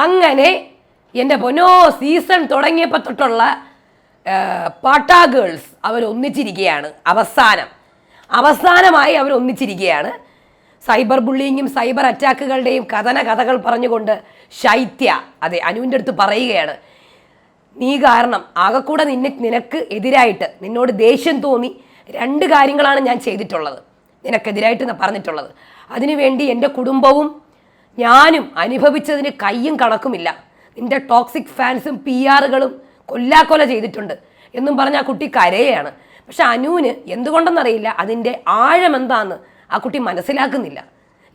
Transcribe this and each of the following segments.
അങ്ങനെ എന്റെ പൊന്നോ സീസൺ തുടങ്ങിയപ്പോൾ തൊട്ടുള്ള പാട്ടാ ഗേൾസ് അവർ ഒന്നിച്ചിരിക്കുകയാണ് അവസാനം. അവസാനമായി അവർ ഒന്നിച്ചിരിക്കുകയാണ് സൈബർ ബുള്ളിങ്ങും സൈബർ അറ്റാക്കുകളുടെയും കഥന കഥകൾ പറഞ്ഞുകൊണ്ട് ശൈത്യ അതെ അനുവിന്റെ അടുത്ത് പറയുകയാണ്. നീ കാരണം ആകെക്കൂടെ നിന്നെ നിനക്ക് എതിരായിട്ട് നിന്നോട് ദേഷ്യം തോന്നി രണ്ട് കാര്യങ്ങളാണ് ഞാൻ ചെയ്തിട്ടുള്ളത്. നിനക്കെതിരായിട്ട് പറഞ്ഞിട്ടുള്ളത്. അതിനുവേണ്ടി എന്റെ കുടുംബവും ഞാനും അനുഭവിച്ചതിന് കയ്യും കണക്കുമില്ല. നിന്റെ ടോക്സിക് ഫാൻസും പി ആറുകളും കൊല്ലാക്കൊല ചെയ്തിട്ടുണ്ട് എന്നും പറഞ്ഞ ആ കുട്ടി കരയാണ്. പക്ഷെ അനുവിന് എന്തുകൊണ്ടെന്നറിയില്ല അതിന്റെ ആഴം എന്താന്ന് ആ കുട്ടി മനസ്സിലാക്കുന്നില്ല.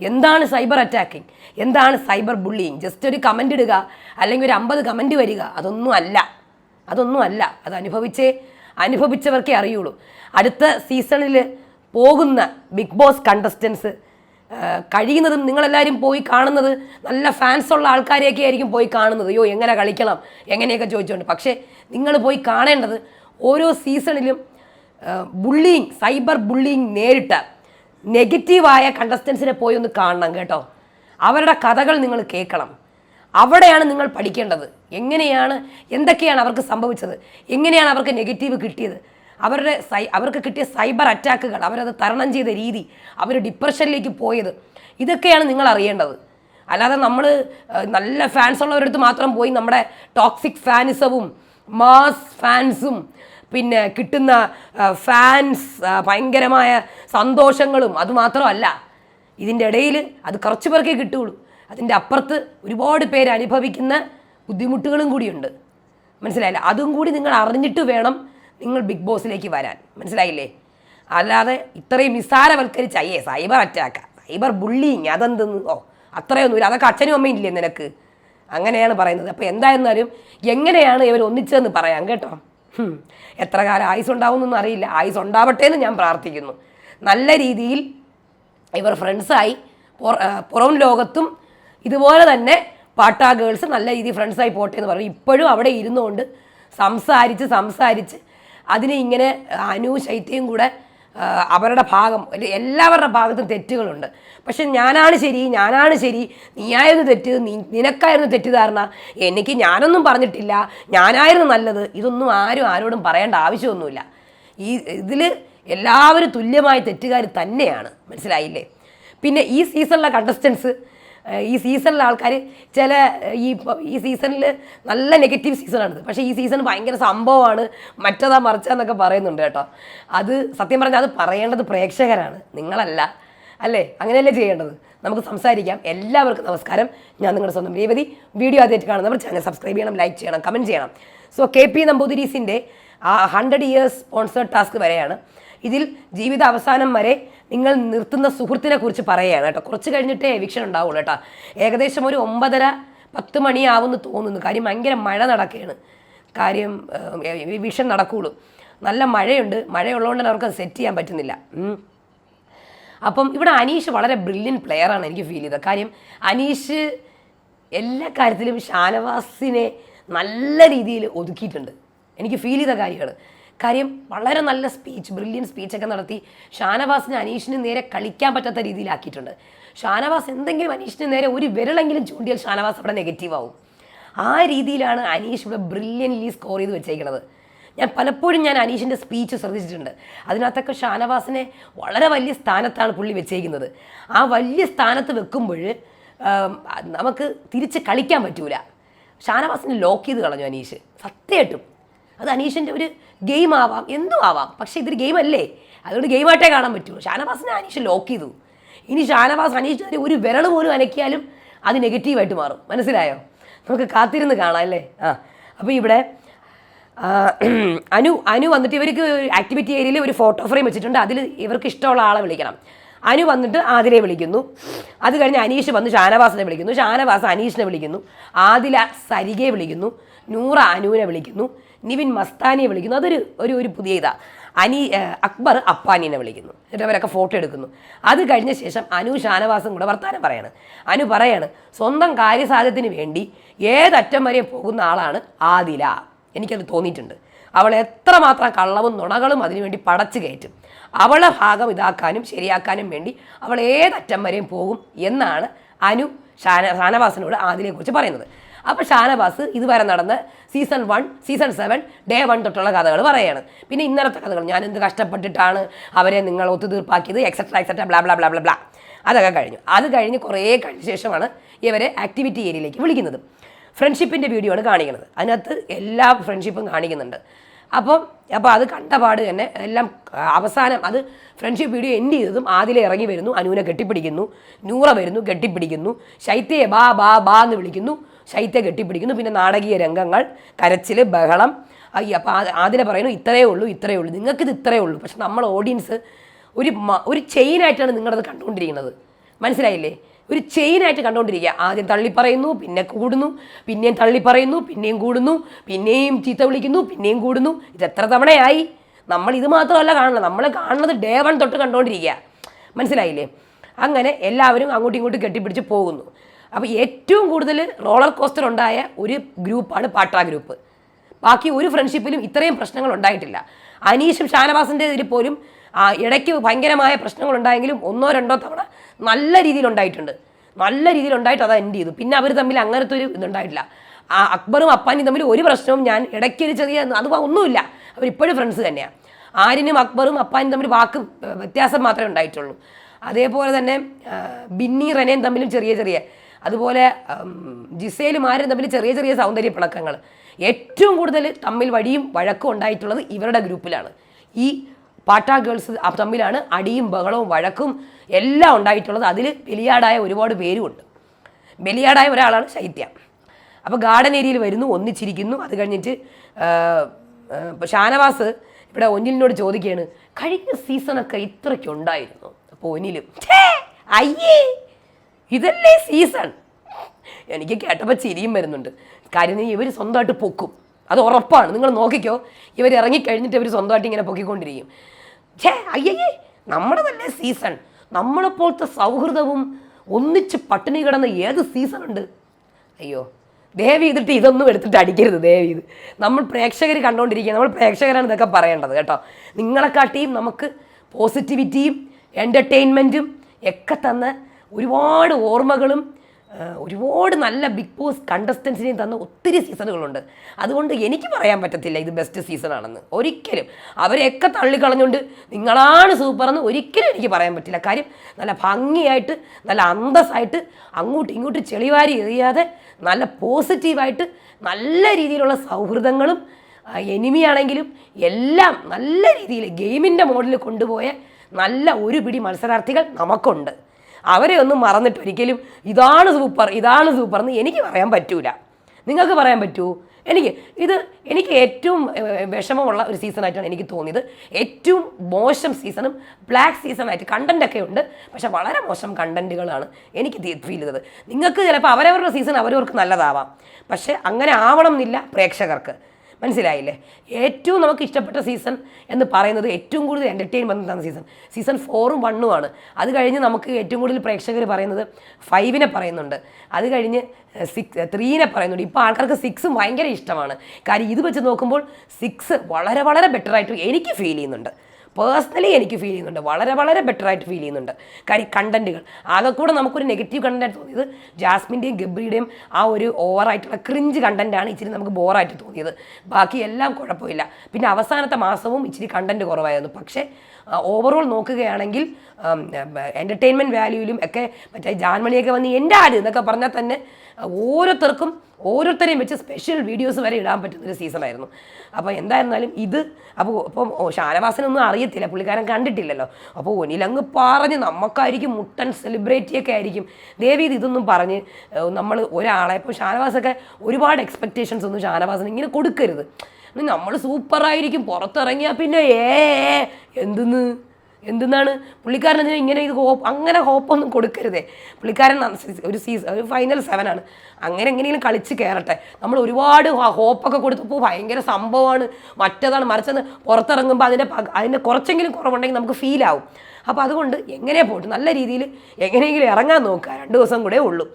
എന്താണ് സൈബർ അറ്റാക്കിംഗ് എന്താണ് സൈബർ ബുള്ളിങ് ജസ്റ്റ് ഒരു കമന്റ് ഇടുക അല്ലെങ്കിൽ ഒരു അമ്പത് കമന്റ് വരിക അതൊന്നും അല്ല. അതൊന്നും അല്ല. അത് അനുഭവിച്ചേ അനുഭവിച്ചവർക്കേ അറിയുള്ളൂ. അടുത്ത സീസണിൽ പോകുന്ന ബിഗ് ബോസ് കണ്ടസ്റ്റൻസ് കഴിയുന്നതും നിങ്ങളെല്ലാവരും പോയി കാണുന്നത് നല്ല ഫാൻസ് ഉള്ള ആൾക്കാരെയൊക്കെ ആയിരിക്കും പോയി കാണുന്നത്. അയ്യോ എങ്ങനെ കളിക്കണം? എങ്ങനെയൊക്കെ ചോദിച്ചുകൊണ്ട് പക്ഷേ നിങ്ങൾ പോയി കാണേണ്ടത് ഓരോ സീസണിലും ബുള്ളിങ് സൈബർ ബുള്ളിങ് നേരിട്ട നെഗറ്റീവായ കണ്ടസ്റ്റൻസിനെ പോയി ഒന്ന് കാണണം കേട്ടോ. അവരുടെ കഥകൾ നിങ്ങൾ കേൾക്കണം. അവിടെയാണ് നിങ്ങൾ പഠിക്കേണ്ടത്. എങ്ങനെയാണ് എന്തൊക്കെയാണ് അവർക്ക് സംഭവിച്ചത്? എങ്ങനെയാണ് അവർക്ക് നെഗറ്റീവ് കിട്ടിയത്? അവരുടെ സൈ അവർക്ക് കിട്ടിയ സൈബർ അറ്റാക്കുകൾ അവരത് തരണം ചെയ്ത രീതി അവർ ഡിപ്രഷനിലേക്ക് പോയത്. ഇതൊക്കെയാണ് നിങ്ങൾ അറിയേണ്ടത്. അല്ലാതെ നമ്മൾ നല്ല ഫാൻസ് ഉള്ളവരടുത്ത് മാത്രം പോയി നമ്മുടെ ടോക്സിക് ഫാനിസവും മാസ് ഫാൻസും പിന്നെ കിട്ടുന്ന ഫാൻസ് ഭയങ്കരമായ സന്തോഷങ്ങളും അതുമാത്രമല്ല ഇതിന്റെ ഇടയിൽ അത് കുറച്ച് പേർക്കേ കിട്ടുകയുള്ളൂ. അതിന്റെ അപ്പുറത്ത് ഒരുപാട് പേര് അനുഭവിക്കുന്ന ബുദ്ധിമുട്ടുകളും കൂടിയുണ്ട്. മനസ്സിലായില്ല? അതും കൂടി നിങ്ങൾ അറിഞ്ഞിട്ട് വേണം നിങ്ങൾ ബിഗ് ബോസിലേക്ക് വരാൻ. മനസ്സിലായില്ലേ? അല്ലാതെ ഇത്രയും നിസ്സാരവൽക്കരിച്ച് അയ്യേ സൈബർ അറ്റാക്ക സൈബർ ബുള്ളിങ് അതെന്തെന്ന്? ഓ അത്രയൊന്നുമില്ല അതൊക്കെ അച്ഛനും അമ്മയും ഇല്ലേ നിനക്ക്? അങ്ങനെയാണ് പറയുന്നത്. അപ്പോൾ എന്തായിരുന്നാലും എങ്ങനെയാണ് ഇവർ ഒന്നിച്ചതെന്ന് പറയാം കേട്ടോ. എത്ര കാലം ആയുസ് ഉണ്ടാവുമെന്നൊന്നും അറിയില്ല. ആയുസ് ഉണ്ടാവട്ടെ എന്ന് ഞാൻ പ്രാർത്ഥിക്കുന്നു. നല്ല രീതിയിൽ ഇവർ ഫ്രണ്ട്സായി പുറ- ലോകത്തും ഇതുപോലെ തന്നെ പാട്ടാ ഗേൾസ് നല്ല രീതിയിൽ ഫ്രണ്ട്സായി പോട്ടെ എന്ന് പറഞ്ഞു. ഇപ്പോഴും അവിടെ ഇരുന്നുകൊണ്ട് സംസാരിച്ച് സംസാരിച്ച് അതിനെ ഇങ്ങനെ അനു ശൈത്യയും കൂടെ അവരുടെ ഭാഗം എല്ലാവരുടെ ഭാഗത്തും തെറ്റുകളുണ്ട്. പക്ഷെ ഞാനാണ് ശരി ഞാനാണ് ശരി നീയായിരുന്നു തെറ്റ് നീ നിനക്കായിരുന്നു തെറ്റിദ്ധാരണ എനിക്ക് ഞാനൊന്നും പറഞ്ഞിട്ടില്ല ഞാനായിരുന്നു നല്ലത് ഇതൊന്നും ആരും ആരോടും പറയേണ്ട ആവശ്യമൊന്നുമില്ല. ഈ ഇതിൽ എല്ലാവരും തുല്യമായ തെറ്റുകാർ തന്നെയാണ്. മനസ്സിലായില്ലേ? പിന്നെ ഈ സീസണിലെ കണ്ടസ്റ്റൻസ് ഈ സീസണിൽ ആൾക്കാർ ചില ഈ ഈ സീസണിൽ നല്ല നെഗറ്റീവ് സീസണാണിത്. പക്ഷേ ഈ സീസൺ ഭയങ്കര സംഭവമാണ്. മറ്റതാ മറിച്ചതെന്നൊക്കെ പറയുന്നുണ്ട് കേട്ടോ. അത് സത്യം പറഞ്ഞാൽ അത് പറയേണ്ടത് പ്രേക്ഷകരാണ്. നിങ്ങളല്ല. അല്ലേ? അങ്ങനെയല്ലേ ചെയ്യേണ്ടത്? നമുക്ക് സംസാരിക്കാം. എല്ലാവർക്കും നമസ്കാരം. ഞാൻ നിങ്ങളുടെ സ്വന്തം രേവതി. വീഡിയോ ആദ്യമായിട്ട് കാണുന്നവർ ചാനൽ സബ്സ്ക്രൈബ് ചെയ്യണം ലൈക്ക് ചെയ്യണം കമന്റ് ചെയ്യണം. സോ കെ പി നമ്പൂതിരീസിന്റെ ആ ഹൺഡ്രഡ് ഇയേഴ്സ് സ്പോൺസേഡ് ടാസ്ക് വരെയാണ്. ഇതിൽ ജീവിത അവസാനം വരെ നിങ്ങൾ നിർത്തുന്ന സുഹൃത്തിനെ കുറിച്ച് പറയുകയാണ് കേട്ടോ. കുറച്ച് കഴിഞ്ഞിട്ടേ എവിക്ഷൻ ഉണ്ടാവുള്ളൂ കേട്ടോ. ഏകദേശം ഒരു ഒമ്പതര പത്ത് മണിയാവുമെന്ന് തോന്നുന്നു. കാര്യം ഭയങ്കര മഴ നടക്കുകയാണ്. കാര്യം വിഷൻ നടക്കുകയുള്ളൂ. നല്ല മഴയുണ്ട്. മഴയുള്ളതുകൊണ്ട് അവർക്ക് സെറ്റ് ചെയ്യാൻ പറ്റുന്നില്ല. അപ്പം ഇവിടെ അനീഷ് വളരെ ബ്രില്യൻ ആണ് എനിക്ക് ഫീൽ ചെയ്തത്. കാര്യം അനീഷ് എല്ലാ കാര്യത്തിലും ഷാനവാസിനെ നല്ല രീതിയിൽ ഒതുക്കിയിട്ടുണ്ട്. എനിക്ക് ഫീൽ ചെയ്ത കാര്യമാണ് കാര്യം വളരെ നല്ല സ്പീച്ച് ബ്രില്യൻ സ്പീച്ചൊക്കെ നടത്തി ഷാനവാസിനെ അനീഷിന് നേരെ കളിക്കാൻ പറ്റാത്ത രീതിയിലാക്കിയിട്ടുണ്ട്. ഷാനവാസ് എന്തെങ്കിലും അനീഷിന് നേരെ ഒരു വിരളെങ്കിലും ചൂണ്ടിയാൽ ഷാനവാസ് അവിടെ നെഗറ്റീവ് ആവും. ആ രീതിയിലാണ് അനീഷ് ഇവിടെ ബ്രില്യൻലി സ്കോർ ചെയ്ത് വെച്ചേക്കുന്നത് ഞാൻ പലപ്പോഴും ഞാൻ അനീഷിന്റെ സ്പീച്ച് ശ്രദ്ധിച്ചിട്ടുണ്ട്. അതിനകത്തൊക്കെ ഷാനവാസിനെ വളരെ വലിയ സ്ഥാനത്താണ് പുള്ളി വെച്ചേക്കുന്നത്. ആ വലിയ സ്ഥാനത്ത് വെക്കുമ്പോൾ നമുക്ക് തിരിച്ച് കളിക്കാൻ പറ്റൂല. ഷാനവാസിനെ ലോക്ക് ചെയ്ത് കളഞ്ഞു അനീഷ്. സത്യമായിട്ടും അത് അനീഷിന്റെ ഒരു ഗെയിം ആവാം. എന്തും ആവാം. പക്ഷേ ഇതൊരു ഗെയിം അല്ലേ? അതുകൊണ്ട് ഗെയിമായിട്ടേ കാണാൻ പറ്റുള്ളൂ ഷാനവാസിനെ അനീഷ് ലോക്ക് ചെയ്തു. ഇനി ഷാനവാസ് അനീഷിനെ ഒരു വിരൽ പോലും അനക്കിയാലും അത് നെഗറ്റീവായിട്ട് മാറും. മനസ്സിലായോ? നമുക്ക് കാത്തിരുന്ന് കാണാം അല്ലേ? ആ. അപ്പോൾ ഇവിടെ അനു അനു വന്നിട്ട് ഇവർക്ക് ആക്ടിവിറ്റി ഏരിയയിൽ ഒരു ഫോട്ടോ ഫ്രെയിം വെച്ചിട്ടുണ്ട്. അതിൽ ഇവർക്ക് ഇഷ്ടമുള്ള ആളെ വിളിക്കണം. അനു വന്നിട്ട് ആദിലെ വിളിക്കുന്നു. അത് കഴിഞ്ഞ് അനീഷ് വന്ന് ഷാനവാസിനെ വിളിക്കുന്നു. ഷാനവാസ് അനീഷിനെ വിളിക്കുന്നു. ആദില സരികയെ വിളിക്കുന്നു. നൂറ അനുവിനെ വിളിക്കുന്നു. നിവിൻ മസ്താനിയെ വിളിക്കുന്നു. അതൊരു ഒരു ഒരു പുതിയ ഇതാ. അനി അക്ബർ അപ്പാനിനെ വിളിക്കുന്നു. എന്നിട്ട് അവരൊക്കെ ഫോട്ടോ എടുക്കുന്നു. അത് കഴിഞ്ഞ ശേഷം അനു ഷാനവാസും കൂടെ വർത്താനം പറയാണ്. അനു പറയാണ് സ്വന്തം കാര്യസാധ്യത്തിന് വേണ്ടി ഏതറ്റം വരെ പോകുന്ന ആളാണ് ആദില. എനിക്കത് തോന്നിയിട്ടുണ്ട്. അവൾ എത്രമാത്രം കള്ളവും നുണകളും അതിനുവേണ്ടി പടച്ചു കയറ്റും. അവളെ ഭാഗം ഇതാക്കാനും ശരിയാക്കാനും വേണ്ടി അവൾ ഏതറ്റം വരെയും പോകും എന്നാണ് അനു ഷാന ഷാനവാസിനോട് ആദിലയെക്കുറിച്ച് പറയുന്നത്. അപ്പോൾ ഷാനവാസ് ഇതുവരെ നടന്ന season one season seven day one തൊട്ടുള്ള കഥകൾ പറയുകയാണ് പിന്നെ ഇന്നലത്തെ കഥകൾ ഞാൻ എന്ത് കഷ്ടപ്പെട്ടിട്ടാണ് അവരെ നിങ്ങൾ ഒത്തുതീർപ്പാക്കിയത് etcetera etcetera blah blah blah blah blah അതൊക്കെ കഴിഞ്ഞു. അത് കഴിഞ്ഞ് കുറേ കഴിഞ്ഞ ശേഷമാണ് ഇവരെ ആക്ടിവിറ്റി ഏരിയയിലേക്ക് വിളിക്കുന്നത്. ഫ്രണ്ട്ഷിപ്പിന്റെ വീഡിയോ ആണ് കാണിക്കുന്നത്. അതിനകത്ത് എല്ലാ ഫ്രണ്ട്ഷിപ്പും കാണിക്കുന്നുണ്ട്. അപ്പം അപ്പോൾ അത് കണ്ടപാട് തന്നെ എല്ലാം അവസാനം അത് ഫ്രണ്ട്ഷിപ്പ് വീഡിയോ എൻഡ് ചെയ്തതും ആദ്യം ഇറങ്ങി വരുന്നു. അനുവിനെ കെട്ടിപ്പിടിക്കുന്നു. നൂറ വരുന്നു കെട്ടിപ്പിടിക്കുന്നു. ശൈത്യയെ ബാ ബാ ബാ എന്ന് വിളിക്കുന്നു. ശൈത്യ കെട്ടിപ്പിടിക്കുന്നു. പിന്നെ നാടകീയ രംഗങ്ങൾ കരച്ചിൽ ബഹളം. അയ്യ അപ്പോൾ ആദ്യം പറയുന്നു ഇത്രയേ ഉള്ളൂ ഇത്രയേ ഉള്ളൂ. നിങ്ങൾക്കിത് ഇത്രയേ ഉള്ളൂ. പക്ഷെ നമ്മൾ ഓഡിയൻസ് ഒരു ഒരു ചെയിനായിട്ടാണ് നിങ്ങളത് കണ്ടുകൊണ്ടിരിക്കുന്നത്. മനസ്സിലായില്ലേ? ഒരു ചെയിനായിട്ട് കണ്ടുകൊണ്ടിരിക്കുക. ആദ്യം തള്ളി പറയുന്നു പിന്നെ കൂടുന്നു പിന്നെയും തള്ളി പറയുന്നു പിന്നെയും കൂടുന്നു പിന്നെയും ചീത്ത വിളിക്കുന്നു പിന്നെയും കൂടുന്നു. ഇത് എത്ര തവണയായി? നമ്മൾ ഇത് മാത്രമല്ല കാണുന്നത്. നമ്മൾ കാണുന്നത് ഡേ വൺ തൊട്ട് കണ്ടുകൊണ്ടിരിക്കുക. മനസ്സിലായില്ലേ? അങ്ങനെ എല്ലാവരും അങ്ങോട്ടും ഇങ്ങോട്ടും കെട്ടിപ്പിടിച്ച് പോകുന്നു. അപ്പോൾ ഏറ്റവും കൂടുതൽ റോളർ കോസ്റ്റർ ഉണ്ടായ ഒരു ഗ്രൂപ്പാണ് പാട്ടാ ഗ്രൂപ്പ്. ബാക്കി ഒരു ഫ്രണ്ട്ഷിപ്പിലും ഇത്രയും പ്രശ്നങ്ങൾ ഉണ്ടായിട്ടില്ല. അനീഷും ഷാനവാസിന്റെ ഇതിൽ പോലും ഇടയ്ക്ക് ഭയങ്കരമായ പ്രശ്നങ്ങൾ ഉണ്ടായെങ്കിലും ഒന്നോ രണ്ടോ തവണ നല്ല രീതിയിൽ ഉണ്ടായിട്ടുണ്ട്. നല്ല രീതിയിൽ ഉണ്ടായിട്ട് അത് എൻഡ് ചെയ്തു. പിന്നെ അവർ തമ്മിൽ അങ്ങനത്തെ ഒരു ഇതുണ്ടായിട്ടില്ല. അക്ബറും അപ്പാനും തമ്മിൽ ഒരു പ്രശ്നവും ഞാൻ ഇടയ്ക്ക് ഒരു ചെറിയ അത് ഒന്നുമില്ല. അവരിപ്പോഴും ഫ്രണ്ട്സ് തന്നെയാണ് ആരിനും അക്ബറും അപ്പാനും തമ്മിൽ വാക്ക് വ്യത്യാസം മാത്രമേ ഉണ്ടായിട്ടുള്ളൂ. അതേപോലെ തന്നെ ബിന്നി റെനയും തമ്മിലും ചെറിയ ചെറിയ അതുപോലെ ജിസയിലും ജിസേലും ആരും തമ്മിൽ ചെറിയ ചെറിയ സൗന്ദര്യ പിണക്കങ്ങൾ. ഏറ്റവും കൂടുതൽ തമ്മിൽ വഴിയും വഴക്കും ഉണ്ടായിട്ടുള്ളത് ഇവരുടെ ഗ്രൂപ്പിലാണ്. ഈ പാട്ടാ ഗേൾസ് തമ്മിലാണ് അടിയും ബഹളവും വഴക്കും എല്ലാം ഉണ്ടായിട്ടുള്ളത്. അതിൽ ബലിയാടായ ഒരുപാട് പേരുമുണ്ട്. ബലിയാടായ ഒരാളാണ് ശൈത്യ. അപ്പോൾ ഗാർഡൻ ഏരിയയിൽ വരുന്നു ഒന്നിച്ചിരിക്കുന്നു. അത് കഴിഞ്ഞിട്ട് ഷാനവാസ് ഇവിടെ ഒന്നിലിനോട് ചോദിക്കുകയാണ് കഴിഞ്ഞ സീസണൊക്കെ ഇത്രയ്ക്ക് ഉണ്ടായിരുന്നു? അപ്പോൾ ഒന്നിലും "ഛേ, അയ്യേ! ഇതല്ലേ സീസൺ എനിക്ക് കേട്ടപ്പോൾ ചിരിയും വരുന്നുണ്ട്. കാര്യം ഇവർ സ്വന്തമായിട്ട് പൊക്കും. അത് ഉറപ്പാണ്. നിങ്ങൾ നോക്കിക്കോ. ഇവർ ഇറങ്ങിക്കഴിഞ്ഞിട്ട് ഇവർ സ്വന്തമായിട്ട് ഇങ്ങനെ പൊക്കിക്കൊണ്ടിരിക്കും. ഛേ അയ്യേ നമ്മുടെ തന്നെ സീസൺ നമ്മളെപ്പോലത്തെ സൗഹൃദവും ഒന്നിച്ച് പട്ടിണി കിടന്ന ഏത് സീസൺ ഉണ്ട്? അയ്യോ ദയവ് ഇതിട്ട് ഇതൊന്നും എടുത്തിട്ട് അടിക്കരുത് ദയവ് ഇത് നമ്മൾ പ്രേക്ഷകർ കണ്ടുകൊണ്ടിരിക്കുക നമ്മൾ പ്രേക്ഷകരാണ് ഇതൊക്കെ പറയേണ്ടത് കേട്ടോ. നിങ്ങളെക്കാട്ടിയും നമുക്ക് പോസിറ്റിവിറ്റിയും എന്റർടൈൻമെന്റും ഒക്കെ തന്ന ഒരുപാട് ഓർമ്മകളും ഒരുപാട് നല്ല ബിഗ് ബോസ് കണ്ടസ്റ്റൻസിനെയും തന്ന ഒത്തിരി സീസണുകളുണ്ട്. അതുകൊണ്ട് എനിക്ക് പറയാൻ പറ്റത്തില്ല ഇത് ബെസ്റ്റ് സീസൺ ആണെന്ന് ഒരിക്കലും. അവരെയൊക്കെ തള്ളിക്കളഞ്ഞുകൊണ്ട് നിങ്ങളാണ് സൂപ്പർ എന്ന് ഒരിക്കലും എനിക്ക് പറയാൻ പറ്റില്ല. കാര്യം നല്ല ഭംഗിയായിട്ട് നല്ല അന്തസ്സായിട്ട് അങ്ങോട്ടും ഇങ്ങോട്ടും ചെളിവാരി എറിയാതെ നല്ല പോസിറ്റീവായിട്ട് നല്ല രീതിയിലുള്ള സൗഹൃദങ്ങളും എനിമിയാണെങ്കിലും എല്ലാം നല്ല രീതിയിൽ ഗെയിമിന്റെ മോഡിൽ കൊണ്ടുപോയ നല്ല ഒരു പിടി മത്സരാർത്ഥികൾ നമുക്കുണ്ട്. അവരെ ഒന്നും മറന്നിട്ട് ഒരിക്കലും ഇതാണ് സൂപ്പർ ഇതാണ് സൂപ്പർ എന്ന് എനിക്ക് പറയാൻ പറ്റൂല. നിങ്ങൾക്ക് പറയാൻ പറ്റൂ? എനിക്ക് ഇത് എനിക്ക് ഏറ്റവും വിഷമമുള്ള ഒരു സീസണായിട്ടാണ് എനിക്ക് തോന്നിയത്. ഏറ്റവും മോശം സീസണും ബ്ലാക്ക് സീസണായിട്ട് കണ്ടന്റൊക്കെ ഉണ്ട്. പക്ഷേ വളരെ മോശം കണ്ടന്റുകളാണ് എനിക്ക് ഫീൽ ചെയ്തത്. നിങ്ങൾക്ക് ചിലപ്പോൾ അവരവരുടെ സീസൺ അവരവർക്ക് നല്ലതാവാം. പക്ഷേ അങ്ങനെ ആവണം എന്നില്ല പ്രേക്ഷകർക്ക്. മനസ്സിലായില്ലേ? ഏറ്റവും നമുക്ക് ഇഷ്ടപ്പെട്ട സീസൺ എന്ന് പറയുന്നത് ഏറ്റവും കൂടുതൽ എന്റർടൈൻമെന്റ് തന്ന സീസൺ. സീസൺ ഫോറും വണ്ണും ആണ്. അത് കഴിഞ്ഞ് നമുക്ക് ഏറ്റവും കൂടുതൽ പ്രേക്ഷകർ പറയുന്നത് ഫൈവിനെ പറയുന്നുണ്ട്. അത് കഴിഞ്ഞ് സിക്സ് ത്രീനെ പറയുന്നുണ്ട്. ഇപ്പോൾ ആൾക്കാർക്ക് സിക്സും ഭയങ്കര ഇഷ്ടമാണ്. കാര്യം ഇത് വെച്ച് നോക്കുമ്പോൾ സിക്സ് വളരെ വളരെ ബെറ്ററായിട്ട് എനിക്ക് ഫീൽ ചെയ്യുന്നുണ്ട്. പേഴ്സണലി എനിക്ക് ഫീൽ ചെയ്യുന്നുണ്ട്. വളരെ വളരെ ബെറ്റർ ആയിട്ട് ഫീൽ ചെയ്യുന്നുണ്ട്. കാര്യം കണ്ടന്റുകൾ ആകെ കൂടെ നമുക്കൊരു നെഗറ്റീവ് കണ്ടന്റ് തോന്നിയത് ജാസ്മിന്റെയും ഗബ്രിയുടെയും ആ ഒരു ഓവറായിട്ടുള്ള ക്രിഞ്ച് കണ്ടന്റാണ് ഇച്ചിരി നമുക്ക് ബോറായിട്ട് തോന്നിയത്. ബാക്കി എല്ലാം കുഴപ്പമില്ല. പിന്നെ അവസാനത്തെ മാസവും ഇച്ചിരി കണ്ടന്റ് കുറവായിരുന്നു. പക്ഷേ ഓവറോൾ നോക്കുകയാണെങ്കിൽ എന്റർടൈൻമെന്റ് വാല്യൂവിലും ഒക്കെ മറ്റേ ജാൻമണിയൊക്കെ വന്ന് എന്റെ ആര് എന്നൊക്കെ പറഞ്ഞാൽ തന്നെ ഓരോരുത്തർക്കും ഓരോരുത്തരെയും വെച്ച് സ്പെഷ്യൽ വീഡിയോസ് വരെ ഇടാൻ പറ്റുന്ന ഒരു സീസണായിരുന്നു അപ്പോൾ എന്തായിരുന്നാലും ഇത് അപ്പോൾ ഇപ്പം ഷാനവാസനൊന്നും അറിയത്തില്ല. പുള്ളിക്കാരൻ കണ്ടിട്ടില്ലല്ലോ. അപ്പോൾ ഒനിലങ്ങ് പറഞ്ഞ് നമുക്കായിരിക്കും മുട്ടൻ സെലിബ്രിറ്റിയൊക്കെ ആയിരിക്കും. ദേവി ഇത് ഇതൊന്നും പറഞ്ഞ് നമ്മൾ ഒരാളെ ഇപ്പോൾ ഷാനവാസൊക്കെ ഒരുപാട് എക്സ്പെക്റ്റേഷൻസ് ഒന്നും ഷാനവാസിന് ഇങ്ങനെ കൊടുക്കരുത്. നമ്മൾ സൂപ്പറായിരിക്കും പുറത്തിറങ്ങിയാൽ പിന്നെ ഏ, എന്തെന്ന്? എന്തെന്നാണ്? പുള്ളിക്കാരൻ എന്തിനാ ഇങ്ങനെ ഇത് ഹോപ്പ് അങ്ങനെ ഹോപ്പൊന്നും കൊടുക്കരുതേ. പുള്ളിക്കാരൻ ഒരു സീസൺ ഒരു ഫൈനൽ സെവൻ ആണ്. അങ്ങനെ എങ്ങനെയെങ്കിലും കളിച്ച് കയറട്ടെ നമ്മൾ ഒരുപാട് ഹോപ്പൊക്കെ കൊടുത്തപ്പോൾ ഭയങ്കര സംഭവമാണ്. മറ്റേതാണ് മറിച്ചെന്ന് പുറത്തിറങ്ങുമ്പോൾ അതിന്റെ അതിന്റെ കുറച്ചെങ്കിലും കുറവുണ്ടെങ്കിൽ നമുക്ക് ഫീൽ ആവും. അപ്പോൾ അതുകൊണ്ട് എങ്ങനെ പോയിട്ട് നല്ല രീതിയിൽ എങ്ങനെയെങ്കിലും ഇറങ്ങാൻ നോക്കുക. രണ്ട് ദിവസം കൂടെ ഉള്ളൂ.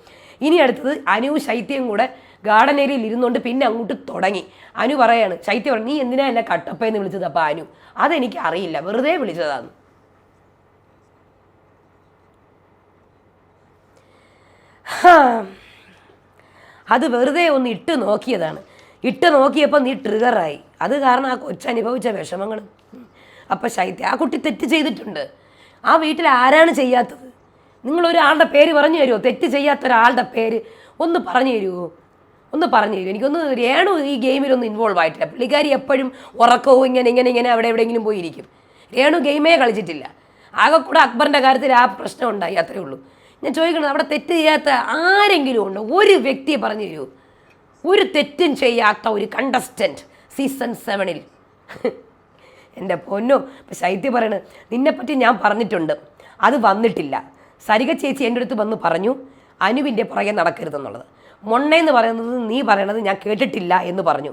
ഇനി അടുത്തത് അനു ശൈത്യം കൂടെ ഗാർഡൻ ഏരിയയിൽ ഇരുന്നുകൊണ്ട് പിന്നെ അങ്ങോട്ട് തുടങ്ങി. അനു പറയാണ് ശൈത്യം പറഞ്ഞു, നീ എന്തിനാ എന്നെ കട്ടപ്പയെന്ന് വിളിച്ചത്? അപ്പോൾ അനു അതെനിക്ക് അറിയില്ല. വെറുതെ വിളിച്ചതാണ്. അത് വെറുതെ ഒന്ന് ഇട്ട് നോക്കിയതാണ്. ഇട്ട് നോക്കിയപ്പോൾ നീ ട്രിഗറായി അത് കാരണം ആ കൊച്ചനുഭവിച്ച വിഷമങ്ങൾ അപ്പോൾ ശൈത്യ ആ കുട്ടി തെറ്റ് ചെയ്തിട്ടുണ്ട്. ആ വീട്ടിൽ ആരാണ് ചെയ്യാത്തത്? നിങ്ങൾ ഒരാളുടെ പേര് പറഞ്ഞു തരുമോ തെറ്റ് ചെയ്യാത്ത ഒരാളുടെ പേര് ഒന്ന് പറഞ്ഞു തരുമോ ഒന്ന് പറഞ്ഞു തരുമോ എനിക്കൊന്ന് രേണു ഈ ഗെയിമിലൊന്നും ഇൻവോൾവ് ആയിട്ടില്ല. പുള്ളിക്കാരി എപ്പോഴും ഉറക്കവും ഇങ്ങനെ ഇങ്ങനെ ഇങ്ങനെ അവിടെ എവിടെയെങ്കിലും പോയിരിക്കും. രേണു ഗെയിമേ കളിച്ചിട്ടില്ല. ആകെ അക്ബറിന്റെ കാര്യത്തിൽ ആ പ്രശ്നം ഉണ്ടായി അത്രേ ഉള്ളൂ. ഞാൻ ചോദിക്കുന്നത് അവിടെ തെറ്റ് ചെയ്യാത്ത ആരെങ്കിലും ഉണ്ടോ? ഒരു വ്യക്തിയെ പറഞ്ഞു തരൂ. ഒരു തെറ്റും ചെയ്യാത്ത ഒരു കണ്ടസ്റ്റന്റ് സീസൺ സെവനിൽ എന്റെ പൊന്നോ ഇപ്പം ശൈത്യ പറയണത് നിന്നെപ്പറ്റി ഞാൻ പറഞ്ഞിട്ടുണ്ട്. അത് വന്നിട്ടില്ല. സരിക ചേച്ചി എന്റെ അടുത്ത് വന്ന് പറഞ്ഞു അനുവിന്റെ പുറകെ നടക്കരുതെന്നുള്ളത്. മൊണ്ണയെന്ന് പറയുന്നത് നീ പറയണത് ഞാൻ കേട്ടിട്ടില്ല എന്ന് പറഞ്ഞു.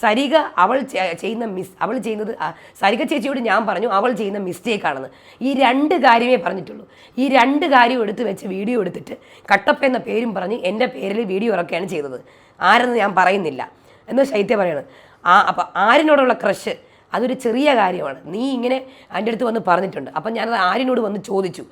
സരിക അവൾ ചെയ്യുന്ന മിസ് അവൾ ചെയ്യുന്നത് സരിക ചേച്ചിയോട് ഞാൻ പറഞ്ഞു അവൾ ചെയ്യുന്ന മിസ്റ്റേക്കാണെന്ന്. ഈ രണ്ട് കാര്യമേ പറഞ്ഞിട്ടുള്ളൂ. ഈ രണ്ട് കാര്യം എടുത്ത് വെച്ച് വീഡിയോ എടുത്തിട്ട് കട്ടപ്പ എന്ന പേരും പറഞ്ഞ് എന്റെ പേരിൽ വീഡിയോ ഇറക്കുകയാണ് ചെയ്തത്. ആരെന്ന് ഞാൻ പറയുന്നില്ല. എന്ന് ശൈത്യ പറയണത് ആ അപ്പം ആരിനോടുള്ള ക്രഷ് അതൊരു ചെറിയ കാര്യമാണ്. നീ ഇങ്ങനെ എന്റെ അടുത്ത് വന്ന് പറഞ്ഞിട്ടുണ്ട്. അപ്പം ഞാനത് ആരിനോട് വന്ന് ചോദിച്ചു.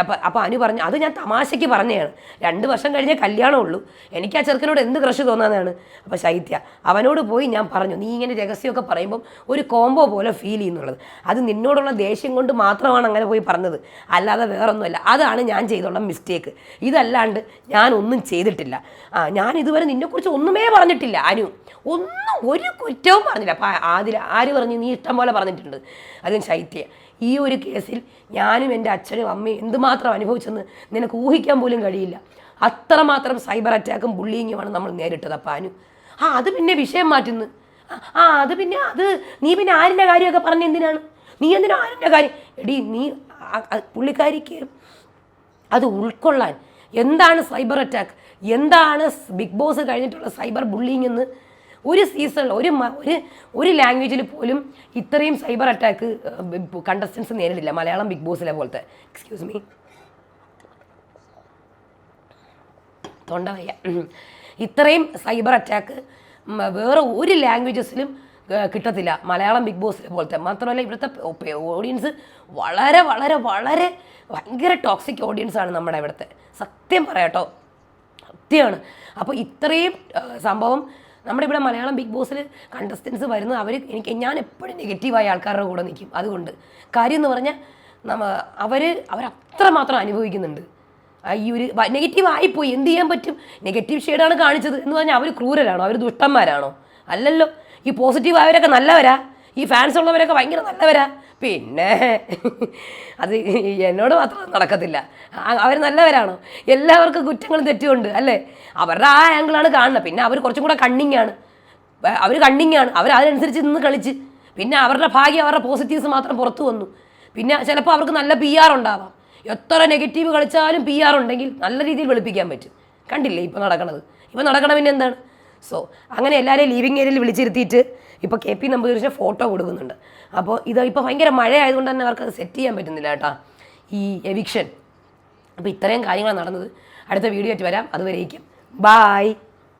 അപ്പം അപ്പം അനു പറഞ്ഞു അത് ഞാൻ തമാശയ്ക്ക് പറഞ്ഞതാണ്. രണ്ട് വർഷം കഴിഞ്ഞേ കല്യാണം ഉള്ളൂ എനിക്ക് ആ ചെറുക്കനോട് എന്ത് ക്രഷ് തോന്നാന്നാണ് അപ്പോൾ ശൈത്യ അവനോട് പോയി ഞാൻ പറഞ്ഞു നീ ഇങ്ങനെ രഹസ്യമൊക്കെ പറയുമ്പം ഒരു കോംബോ പോലെ ഫീൽ ചെയ്യുന്നുള്ളത്. അത് നിന്നോടുള്ള ദേഷ്യം കൊണ്ട് മാത്രമാണ് അങ്ങനെ പോയി പറഞ്ഞത്. അല്ലാതെ വേറൊന്നുമല്ല. അതാണ് ഞാൻ ചെയ്തുള്ള മിസ്റ്റേക്ക് ഇതല്ലാണ്ട് ഞാൻ ഒന്നും ചെയ്തിട്ടില്ല. ആ ഞാൻ ഇതുവരെ നിന്നെക്കുറിച്ച് ഒന്നുമേ പറഞ്ഞിട്ടില്ല അനു. ഒന്നും ഒരു കുറ്റവും പറഞ്ഞില്ല. അപ്പം ആദ്യം ആര് പറഞ്ഞു? നീ ഇഷ്ടം പോലെ പറഞ്ഞിട്ടുണ്ട്. അതിന് ശൈത്യ. ഈ ഒരു കേസിൽ ഞാനും എന്റെ അച്ഛനും അമ്മയും എന്തുമാത്രം അനുഭവിച്ചെന്ന് നിനക്ക് ഊഹിക്കാൻ പോലും കഴിയില്ല. അത്രമാത്രം സൈബർ അറ്റാക്കും ബുള്ളിങ്ങുമാണ് നമ്മൾ നേരിട്ടത് അപ്പാനു ആ അത് പിന്നെ വിഷയം മാറ്റുന്നു. ആ, അത് പിന്നെ അത് നീ പിന്നെ ആരിന്റെ കാര്യമൊക്കെ പറഞ്ഞ എന്തിനാണ്? നീ എന്തിനാ ആരിന്റെ കാര്യം? എടി നീ പുള്ളിക്കാരിക്ക് അത് ഉൾക്കൊള്ളാൻ. എന്താണ് സൈബർ അറ്റാക്ക്? എന്താണ് ബിഗ് ബോസ് കഴിഞ്ഞിട്ടുള്ള സൈബർ ബുള്ളിങ് എന്ന് ഒരു സീസണിൽ ഒരു ഒരു ഒരു ലാംഗ്വേജിൽ പോലും ഇത്രയും സൈബർ അറ്റാക്ക് കണ്ടസ്റ്റൻസ് നേരിടില്ല. മലയാളം ബിഗ് ബോസിലെ പോലത്തെ. എക്സ്ക്യൂസ് മീ തൊണ്ട വയ്യ. ഇത്രയും സൈബർ അറ്റാക്ക് വേറെ ഒരു ലാംഗ്വേജസിലും കിട്ടത്തില്ല. മലയാളം ബിഗ് ബോസിലെ പോലത്തെ. മാത്രമല്ല ഇവിടുത്തെ ഓഡിയൻസ് വളരെ വളരെ വളരെ ഭയങ്കര ടോക്സിക് ഓഡിയൻസ് ആണ് നമ്മുടെ ഇവിടുത്തെ. സത്യം പറയാട്ടോ. സത്യമാണ് അപ്പോൾ ഇത്രയും സംഭവം നമ്മുടെ ഇവിടെ മലയാളം ബിഗ് ബോസിൽ കണ്ടസ്റ്റൻസ് വരുന്നത് അവർ എനിക്ക് ഞാൻ എപ്പോഴും നെഗറ്റീവായ ആൾക്കാരുടെ കൂടെ നിൽക്കും. അതുകൊണ്ട് കാര്യം എന്ന് പറഞ്ഞാൽ നമ്മ അവർ അവരത്രമാത്രം അനുഭവിക്കുന്നുണ്ട്. ഈ ഒരു നെഗറ്റീവ് ആയിപ്പോയി. എന്ത് ചെയ്യാൻ പറ്റും? നെഗറ്റീവ് ഷെയ്ഡാണ് കാണിച്ചത് എന്ന് പറഞ്ഞാൽ അവർ ക്രൂരരാണോ? അവർ ദുഷ്ടന്മാരാണോ? അല്ലല്ലോ. ഈ പോസിറ്റീവ് ആയവരൊക്കെ നല്ലവരാ. ഈ ഫാൻസ് ഉള്ളവരൊക്കെ ഭയങ്കര നല്ലവരാ. പിന്നെ അത് എന്നോട് മാത്രം നടക്കത്തില്ല. അവർ നല്ലവരാണോ. എല്ലാവർക്കും കുറ്റങ്ങളും തെറ്റുമുണ്ട് അല്ലേ? അവരുടെ ആ ആംഗിളാണ് കാണുന്നത്. പിന്നെ അവർ കുറച്ചും കൂടെ കണ്ണിങ്ങാണ് അവർ കണ്ണിങ്ങാണ് അവർ അതിനനുസരിച്ച് നിന്ന് കളിച്ച്. പിന്നെ അവരുടെ ഭാഗ്യം അവരുടെ പോസിറ്റീവ്സ് മാത്രം പുറത്തു വന്നു. പിന്നെ ചിലപ്പോൾ അവർക്ക് നല്ല പി ആർ ഉണ്ടാവാം. എത്ര നെഗറ്റീവ് കളിച്ചാലും പി ആർ ഉണ്ടെങ്കിൽ നല്ല രീതിയിൽ വെളുപ്പിക്കാൻ പറ്റും. കണ്ടില്ലേ ഇപ്പോൾ നടക്കണത്? ഇപ്പോൾ നടക്കണ പിന്നെ എന്താണ്? സോ അങ്ങനെ എല്ലാവരെയും ലീവിങ് ഏരിയയിൽ വിളിച്ചിരുത്തിയിട്ട് ഇപ്പോൾ കെ പി നമ്പൂതിരിച്ച ഫോട്ടോ കൊടുക്കുന്നുണ്ട്. അപ്പോൾ ഇത് ഇപ്പോൾ ഭയങ്കര മഴ ആയതുകൊണ്ട് തന്നെ അവർക്ക് അത് സെറ്റ് ചെയ്യാൻ പറ്റുന്നില്ല കേട്ടോ. ഈ എവിക്ഷൻ അപ്പോൾ ഇത്രയും കാര്യങ്ങളാണ് നടന്നത്. അടുത്ത വീഡിയോ ആയിട്ട് വരാം. അതുവരേക്കും. ബായ്